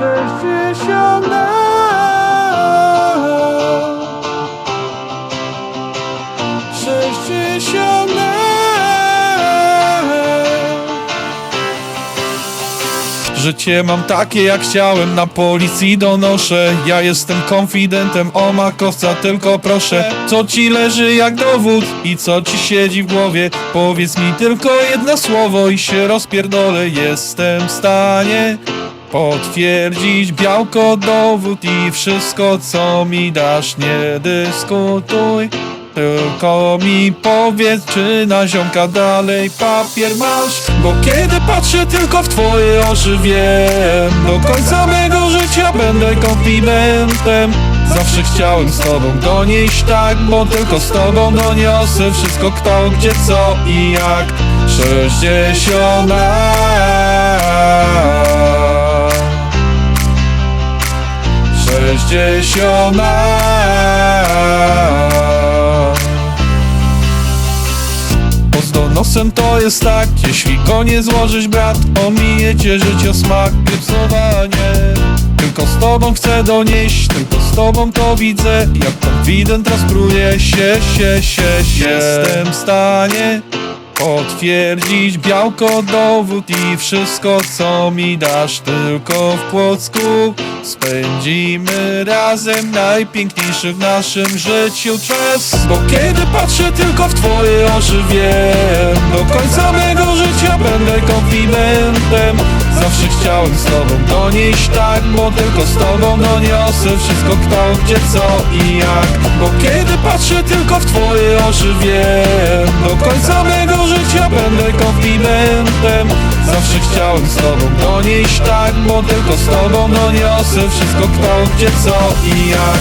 sześćdziesiąt lat. Sześćdziesiąt. Życie mam takie jak chciałem, na policji donoszę. Ja jestem konfidentem. O makowca, tylko proszę. Co ci leży jak dowód? I co ci siedzi w głowie? Powiedz mi tylko jedno słowo i się rozpierdolę. Jestem w stanie potwierdzić białko dowód I wszystko co mi dasz nie dyskutuj. Tylko mi powiedz, czy na ziomka dalej papier masz. Bo kiedy patrzę tylko w twoje oczy wiem Do końca mego życia będę komplimentem Zawsze chciałem z tobą donieść tak Bo tylko z tobą doniosę wszystko kto, gdzie, co i jak. Sześćdziesiąt lat Pod nosem to jest tak, jeśli go nie złożysz brat Ominie cię życie smak, grypsowanie Tylko z tobą chcę donieść, tylko z tobą to widzę Jak konfident rozpruje się, się, się, się. Jestem w stanie potwierdzić białko dowód i wszystko co mi dasz tylko w Płocku. Spędzimy razem najpiękniejszy w naszym życiu czas. Bo kiedy patrzę tylko w twoje oczy wiem Do końca mego życia będę komplimentem Zawsze chciałem z tobą donieść tak Bo tylko z tobą doniosę wszystko kto, gdzie, co i jak. Bo kiedy patrzę tylko w twoje oczy wiem Do końca mego będę komplimentem Zawsze chciałem z tobą donieść tak Bo tylko z tobą doniosę wszystko kto, gdzie, co i jak.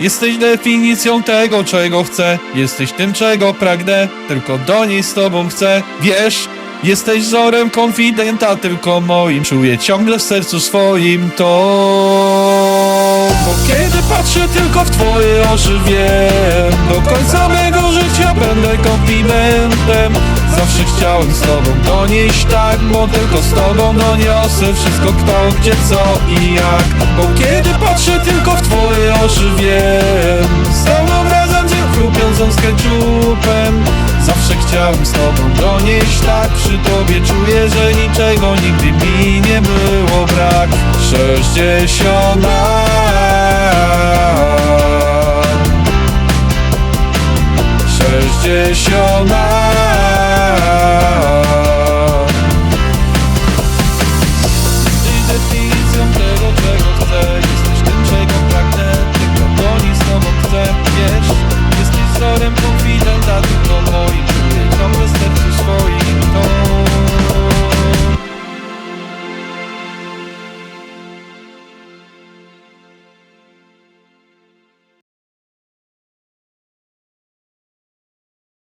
Jesteś definicją tego, czego chcę. Jesteś tym, czego pragnę. Tylko do niej z tobą chcę. Wiesz, jesteś wzorem konfidenta Tylko moim. Czuję ciągle w sercu swoim to. Bo kiedy patrzę tylko w twoje oczy wiem Do końca mego życia będę komplimentem Zawsze chciałem z tobą donieść tak Bo tylko z tobą doniosę wszystko kto, gdzie, co i jak. Bo kiedy patrzę tylko w twoje oczy wiem Z tobą razem zjem chrupiącą z ketchupem. Zawsze chciałem z tobą donieść tak Przy tobie czuję, że niczego nigdy mi nie było brak. Sześćdziesiąt lat Sześćdziesiąt lat love